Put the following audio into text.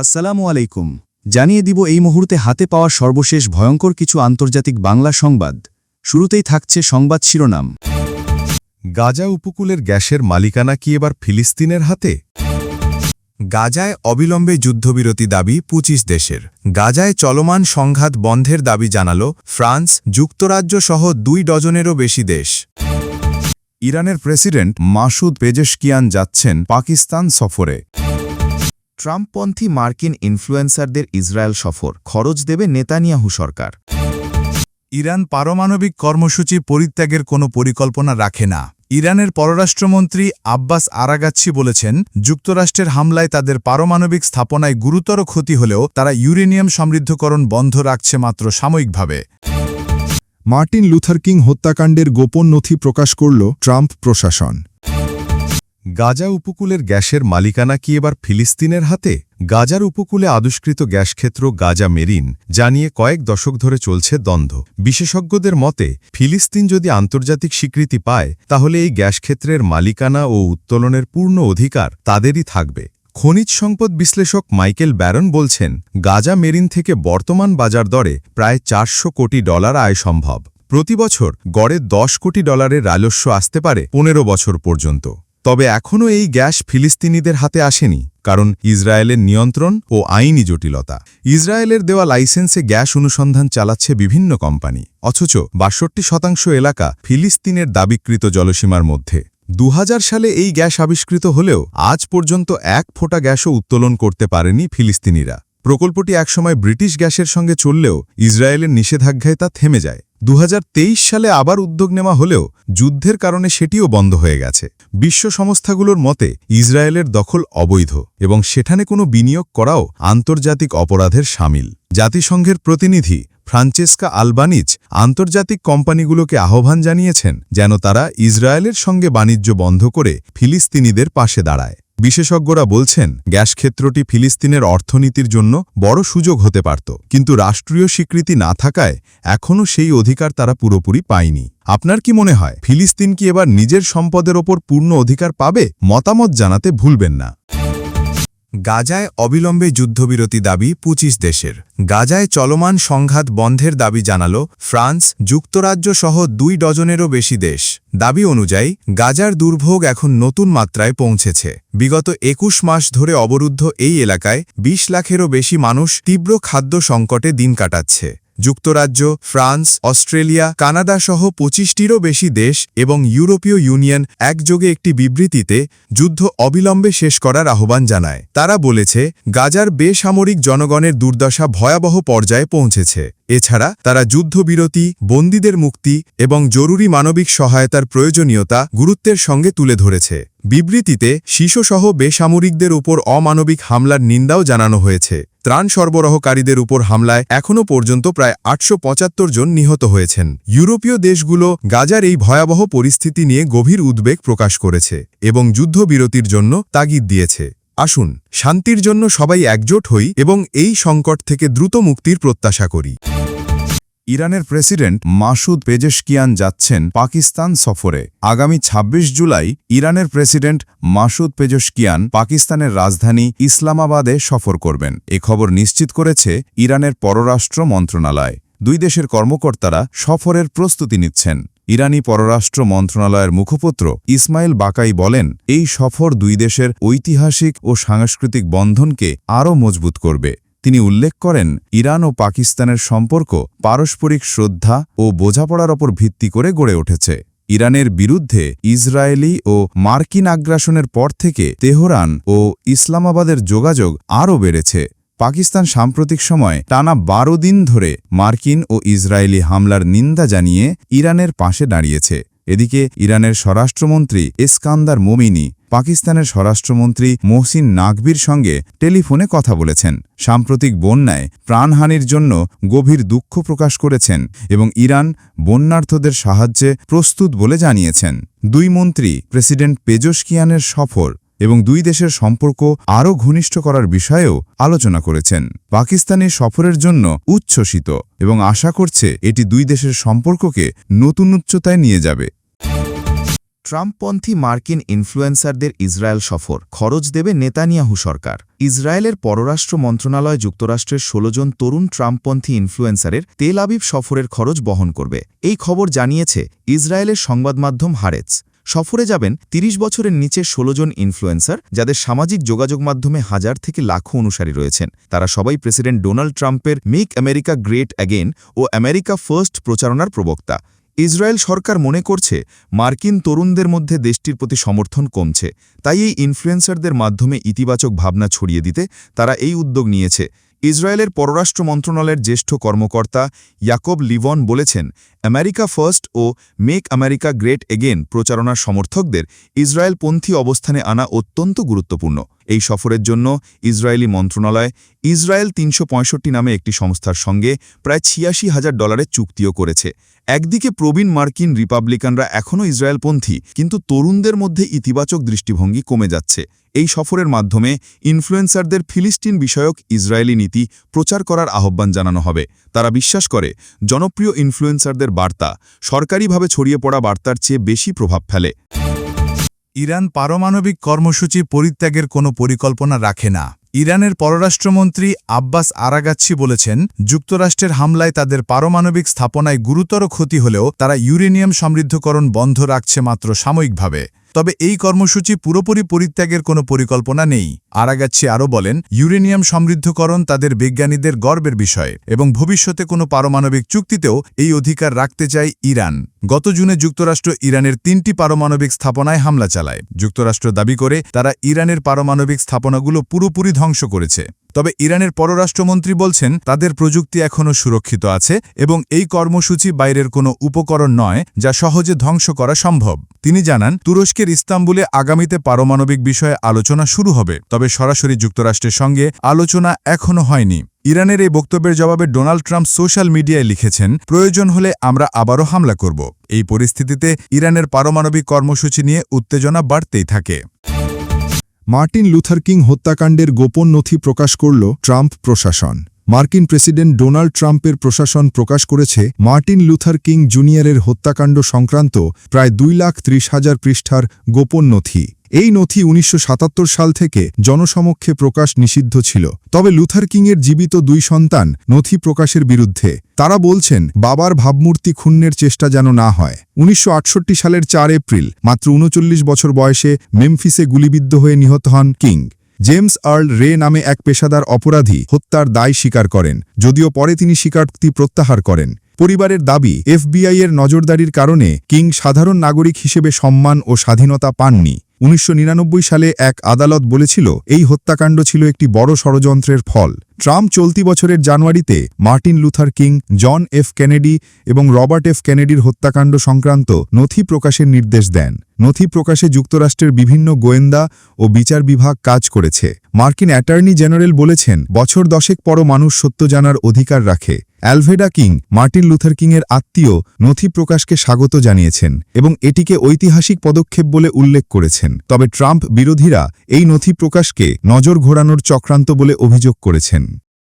আসসালামু আলাইকুম। জানিয়ে দিব এই মুহূর্তে হাতে পাওয়া সর্বশেষ ভয়ঙ্কর কিছু আন্তর্জাতিক বাংলা সংবাদ। শুরুতেই থাকছে সংবাদ শিরোনাম। গাজা উপকূলের গ্যাসের মালিকানা কি এবার ফিলিস্তিনের হাতে? গাজায় অবিলম্বে যুদ্ধবিরতি দাবি ২৫ দেশের। গাজায় চলমান সংঘাত বন্ধের দাবি জানাল ফ্রান্স, যুক্তরাজ্য সহ দুই ডজনেরও বেশি দেশ। ইরানের প্রেসিডেন্ট মাসুদ পেজেশকিয়ান যাচ্ছেন পাকিস্তান সফরে। ট্রাম্পপন্থী মার্কিন ইনফ্লুয়েন্সারদের ইসরায়েল সফর, খরচ দেবে নেতানিয়াহু সরকার। ইরান পারমাণবিক কর্মসূচি পরিত্যাগের কোনো পরিকল্পনা রাখে না। ইরানের পররাষ্ট্রমন্ত্রী আব্বাস আরাগাচ্ছি বলেছেন, যুক্তরাষ্ট্রের হামলায় তাদের পারমাণবিক স্থাপনায় গুরুতর ক্ষতি হলেও তারা ইউরেনিয়াম সমৃদ্ধকরণ বন্ধ রাখছে মাত্র সাময়িকভাবে। মার্টিন লুথার কিং হত্যাকাণ্ডের গোপন নথি প্রকাশ করল ট্রাম্প প্রশাসন। গাজা উপকূলের গ্যাসের মালিকানা কি এবার ফিলিস্তিনের হাতে? গাজার উপকূলে আবিষ্কৃত গ্যাসক্ষেত্র গাজা মেরিন জানিয়ে কয়েক দশক ধরে চলছে দ্বন্দ্ব। বিশেষজ্ঞদের মতে, ফিলিস্তিন যদি আন্তর্জাতিক স্বীকৃতি পায়, তাহলে এই গ্যাসক্ষেত্রের মালিকানা ও উত্তোলনের পূর্ণ অধিকার তাদেরই থাকবে। খনিজ সম্পদ বিশ্লেষক মাইকেল ব্যারন বলছেন, গাজা মেরিন থেকে বর্তমান বাজার দরে প্রায় চারশো কোটি ডলার আয় সম্ভব। প্রতি বছর গড়ে দশ কোটি ডলারের রাজস্ব আসতে পারে পনেরো বছর পর্যন্ত। তবে এখনও এই গ্যাস ফিলিস্তিনিদের হাতে আসেনি, কারণ ইসরায়েলের নিয়ন্ত্রণ ও আইনি জটিলতা। ইসরায়েলের দেওয়া লাইসেন্সে গ্যাস অনুসন্ধান চালাচ্ছে বিভিন্ন কোম্পানি, অথচ বাষট্টি শতাংশ এলাকা ফিলিস্তিনের দাবিকৃত জলসীমার মধ্যে। দু হাজার সালে এই গ্যাস আবিষ্কৃত হলেও আজ পর্যন্ত এক ফোঁটা গ্যাসও উত্তোলন করতে পারেনি ফিলিস্তিনিরা। প্রকল্পটি একসময় ব্রিটিশ গ্যাসের সঙ্গে চললেও ইসরায়েলের নিষেধাজ্ঞায় তা থেমে যায়। দুহাজার তেইশ সালে আবার উদ্যোগ নেওয়া হলেও যুদ্ধের কারণে সেটিও বন্ধ হয়ে গেছে। বিশ্ব সংস্থাগুলোর মতে, ইসরায়েলের দখল অবৈধ এবং সেখানে কোনো বিনিয়োগ করাও আন্তর্জাতিক অপরাধের সামিল। জাতিসংঘের প্রতিনিধি ফ্রান্চেস্কা আলবানিজ আন্তর্জাতিক কোম্পানিগুলোকে আহ্বান জানিয়েছেন যেন তারা ইসরায়েলের সঙ্গে বাণিজ্য বন্ধ করে ফিলিস্তিনিদের পাশে দাঁড়ায়। বিশেষজ্ঞরা বলছেন, গ্যাস ক্ষেত্রটি ফিলিস্তিনের অর্থনীতির জন্য বড় সুযোগ হতে পারত, কিন্তু রাষ্ট্রীয় স্বীকৃতি না থাকায় এখনও সেই অধিকার তারা পুরোপুরি পায়নি। আপনার কি মনে হয়, ফিলিস্তিন কি এবার নিজের সম্পদের ওপর পূর্ণ অধিকার পাবে? মতামত জানাতে ভুলবেন না। গাজায় অবিলম্বে যুদ্ধবিরতি দাবি ২৫ দেশের। গাজায় চলমান সংঘাত বন্ধের দাবি জানাল ফ্রান্স, যুক্তরাজ্য সহ দুই ডজনেরও বেশি দেশ। দাবি অনুযায়ী, গাজার দুর্ভোগ এখন নতুন মাত্রায় পৌঁছেছে। বিগত একুশ মাস ধরে অবরুদ্ধ এই এলাকায় ২০ লাখেরও বেশি মানুষ তীব্র খাদ্য সংকটে দিন কাটাচ্ছে। যুক্তরাজ্য, ফ্রান্স, অস্ট্রেলিয়া, কানাডা সহ পঁচিশটিরও বেশি দেশ এবং ইউরোপীয় ইউনিয়ন একযোগে একটি বিবৃতিতে যুদ্ধ অবিলম্বে শেষ করার আহ্বান জানায়। তারা বলেছে, গাজার বেসামরিক জনগণের দুর্দশা ভয়াবহ পর্যায়ে পৌঁছেছে। এছাড়া তারা যুদ্ধবিরতি, বন্দীদের মুক্তি এবং জরুরি মানবিক সহায়তার প্রয়োজনীয়তা গুরুত্বের সঙ্গে তুলে ধরেছে। বিবৃতিতে শিশুসহ বেসামরিকদের উপর অমানবিক হামলার নিন্দাও জানানো হয়েছে। ত্রাণ সরবরাহকারীদের উপর হামলায় এখনও পর্যন্ত প্রায় আটশো পঁচাত্তর জন নিহত হয়েছেন। ইউরোপীয় দেশগুলো গাজার এই ভয়াবহ পরিস্থিতি নিয়ে গভীর উদ্বেগ প্রকাশ করেছে এবং যুদ্ধবিরতির জন্য তাগিদ দিয়েছে। আসুন, শান্তির জন্য সবাই একজোট হই এবং এই সংকট থেকে দ্রুত মুক্তির প্রত্যাশা করি। ইরানের প্রেসিডেন্ট মাসুদ পেজেশকিয়ান যাচ্ছেন পাকিস্তান সফরে। আগামী ২৬ জুলাই ইরানের প্রেসিডেন্ট মাসুদ পেজেশকিয়ান পাকিস্তানের রাজধানী ইসলামাবাদে সফর করবেন। এ খবর নিশ্চিত করেছে ইরানের পররাষ্ট্র মন্ত্রণালয়। দুই দেশের কর্মকর্তারা সফরের প্রস্তুতি নিচ্ছেন। ইরানি পররাষ্ট্র মন্ত্রণালয়ের মুখপত্র ইসমাইল বাকাই বলেন, এই সফর দুই দেশের ঐতিহাসিক ও সাংস্কৃতিক বন্ধনকে আরও মজবুত করবে। তিনি উল্লেখ করেন, ইরান ও পাকিস্তানের সম্পর্ক পারস্পরিক শ্রদ্ধা ও বোঝাপড়ার ওপর ভিত্তি করে গড়ে উঠেছে। ইরানের বিরুদ্ধে ইসরায়েলি ও মার্কিন আগ্রাসনের পর থেকে তেহরান ও ইসলামাবাদের যোগাযোগ আরও বেড়েছে। পাকিস্তান সাম্প্রতিক সময় টানা বারো দিন ধরে মার্কিন ও ইসরায়েলি হামলার নিন্দা জানিয়ে ইরানের পাশে দাঁড়িয়েছে। এদিকে ইরানের স্বরাষ্ট্রমন্ত্রী এসকান্দার মোমিনি পাকিস্তানের স্বরাষ্ট্রমন্ত্রী মোহসিন নাকবির সঙ্গে টেলিফোনে কথা বলেছেন। সাম্প্রতিক বন্যায় প্রাণহানির জন্য গভীর দুঃখ প্রকাশ করেছেন এবং ইরান বন্যার্থদের সাহায্যে প্রস্তুত বলে জানিয়েছেন। দুই মন্ত্রী, প্রেসিডেন্ট পেজোশকিয়ানের সফর এবং দুই দেশের সম্পর্ক আরও ঘনিষ্ঠ করার বিষয়েও আলোচনা করেছেন। পাকিস্তানি সফরের জন্য উচ্ছ্বসিত এবং আশা করছে এটি দুই দেশের সম্পর্ককে নতুন উচ্চতায় নিয়ে যাবে। ট্রাম্পপন্থী মার্কিন ইনফ্লুয়েন্সারদের ইসরায়েল সফর। খরচ দেবে নেতানিয়াহু সরকার। ইসরায়েলের পররাষ্ট্র মন্ত্রণালয় যুক্তরাষ্ট্রের ১৬ জন তরুণ ট্রাম্পপন্থী ইনফ্লুয়েন্সারের তেল আবিব সফরের খরচ বহন করবে। এই খবর জানিয়েছে ইসরায়েলের সংবাদমাধ্যম হারেজ সফরে যাবেন ৩০ বছরের নিচে ১৬ জন ইনফ্লুয়েন্সার, যাদের সামাজিক যোগাযোগ মাধ্যমে হাজার থেকে লাখো অনুসারী রয়েছেন। তারা সবাই প্রেসিডেন্ট ডোনাল্ড ট্রাম্পের মেক আমেরিকা গ্রেট অ্যাগেন ও আমেরিকা ফার্স্ট প্রচারণার প্রবক্তা। ইসরায়েল সরকার মনে করছে মার্কিন তরুণদের মধ্যে দেশটির প্রতি সমর্থন কমছে। তাই এই ইনফ্লুয়েন্সারদের মাধ্যমে ইতিবাচক ভাবনা ছড়িয়ে দিতে তারা এই উদ্যোগ নিয়েছে। ইসরায়েলের পররাষ্ট্র মন্ত্রণালয়ের জ্যেষ্ঠ কর্মকর্তা ইয়াকব লিভন বলেছেন, আমেরিকা ফার্স্ট ও মেক আমেরিকা গ্রেট এগেন প্রচারণার সমর্থকদের ইসরায়েলপন্থী অবস্থানে আনা অত্যন্ত গুরুত্বপূর্ণ। এই সফরের জন্য ইসরায়েলি মন্ত্রণালয় ইসরায়েল তিনশো পঁয়ষট্টি নামে একটি সংস্থার সঙ্গে প্রায় ছিয়াশি হাজার ডলারের চুক্তিও করেছে। একদিকে প্রবীণ মার্কিন রিপাবলিকানরা এখনও ইসরায়েলপন্থী, কিন্তু তরুণদের মধ্যে ইতিবাচক দৃষ্টিভঙ্গি কমে যাচ্ছে। এই সফরের মাধ্যমে ইনফ্লুয়েন্সারদের ফিলিস্তিন বিষয়ক ইসরায়েলি নীতি প্রচার করার আহ্বান জানানো হবে। তারা বিশ্বাস করে, জনপ্রিয় ইনফ্লুয়েন্সারদের বার্তা সরকারিভাবে ছড়িয়ে পড়া বার্তার চেয়ে বেশি প্রভাব ফেলে। ইরান পারমাণবিক কর্মসূচি পরিত্যাগের কোনো পরিকল্পনা রাখে না। ইরানের পররাষ্ট্রমন্ত্রী আব্বাস আরাগাচ্ছি বলেছেন, যুক্তরাষ্ট্রের হামলায় তাদের পারমাণবিক স্থাপনায় গুরুতর ক্ষতি হলেও তারা ইউরেনিয়াম সমৃদ্ধকরণ বন্ধ রাখছে মাত্র সাময়িকভাবে। তবে এই কর্মসূচি পুরোপুরি পরিত্যাগের কোনো পরিকল্পনা নেই। আরাগাচ্ছি আরও বলেন, ইউরেনিয়াম সমৃদ্ধকরণ তাদের বিজ্ঞানীদের গর্বের বিষয় এবং ভবিষ্যতে কোনো পারমাণবিক চুক্তিতেও এই অধিকার রাখতে চায় ইরান। গত জুনে যুক্তরাষ্ট্র ইরানের তিনটি পারমাণবিক স্থাপনায় হামলা চালায়। যুক্তরাষ্ট্র দাবি করে, তারা ইরানের পারমাণবিক স্থাপনাগুলো পুরোপুরি ধ্বংস করেছে। তবে ইরানের পররাষ্ট্রমন্ত্রী বলছেন, তাদের প্রযুক্তি এখনও সুরক্ষিত আছে এবং এই কর্মসূচি বাইরের কোনো উপকরণ নয় যা সহজে ধ্বংস করা সম্ভব। তিনি জানান, তুরস্কের ইস্তাম্বুলে আগামীতে পারমাণবিক বিষয়ে আলোচনা শুরু হবে, তবে সরাসরি যুক্তরাষ্ট্রের সঙ্গে আলোচনা এখনও হয়নি। ইরানের এই বক্তব্যের জবাবে ডোনাল্ড ট্রাম্প সোশ্যাল মিডিয়ায় লিখেছেন, প্রয়োজন হলে আমরা আবারও হামলা করব। এই পরিস্থিতিতে ইরানের পারমাণবিক কর্মসূচি নিয়ে উত্তেজনা বাড়তেই থাকে। মার্টিন লুথার কিং হত্যাকাণ্ডের গোপন নথি প্রকাশ করল ট্রাম্প প্রশাসন। মার্কিন প্রেসিডেন্ট ডোনাল্ড ট্রাম্পের প্রশাসন প্রকাশ করেছে মার্টিন লুথার কিং জুনিয়রের হত্যাকাণ্ড সংক্রান্ত প্রায় দুই লাখ ত্রিশ হাজার পৃষ্ঠার গোপন নথি। এই নথি উনিশশো সাতাত্তর সাল থেকে জনসমক্ষে প্রকাশ নিষিদ্ধ ছিল। তবে লুথার কিংয়ের জীবিত দুই সন্তান নথি প্রকাশের বিরুদ্ধে। তারা বলছেন, বাবার ভাবমূর্তি খুন্নের চেষ্টা যেন না হয়। উনিশশো আটষট্টি সালের চার এপ্রিল, মাত্র উনচল্লিশ বছর বয়সে মেমফিসে গুলিবিদ্ধ হয়ে নিহত হন কিং। জেমস আর্ল রে নামে এক পেশাদার অপরাধী হত্যার দায় স্বীকার করেন, যদিও পরে তিনি স্বীকারোক্তি প্রত্যাহার করেন। পরিবারের দাবি এফবিআইয়ের নজরদারির কারণে কিং সাধারণ নাগরিক হিসেবে সম্মান ও স্বাধীনতা পাননি। উনিশশো নিরানব্বই সালে এক আদালত বলেছিল, এই হত্যাকাণ্ড ছিল একটি বড় ষড়যন্ত্রের ফল। ট্রাম্প চলতি বছরের জানুয়ারিতে Martin Luther King, John F Kennedy এবং রবার্ট এফ কেনেডির হত্যাকাণ্ড সংক্রান্ত নথি প্রকাশের নির্দেশ দেন। নথি প্রকাশে যুক্তরাষ্ট্রের বিভিন্ন গোয়েন্দা ও বিচার বিভাগ কাজ করেছে। মার্কিন অ্যাটর্নি জেনারেল বলেছেন, বছর দশেক পরও মানুষ সত্য জানার অধিকার রাখে। অ্যালভেডা কিং, মার্টিন লুথার কিংয়ের আত্মীয় নথি প্রকাশকে স্বাগত জানিয়েছেন এবং এটিকে ঐতিহাসিক পদক্ষেপ বলে উল্লেখ করেছেন। তবে ট্রাম্প বিরোধীরা এই নথি প্রকাশকে নজর ঘোরানোর চক্রান্ত বলে অভিযোগ করেছেন।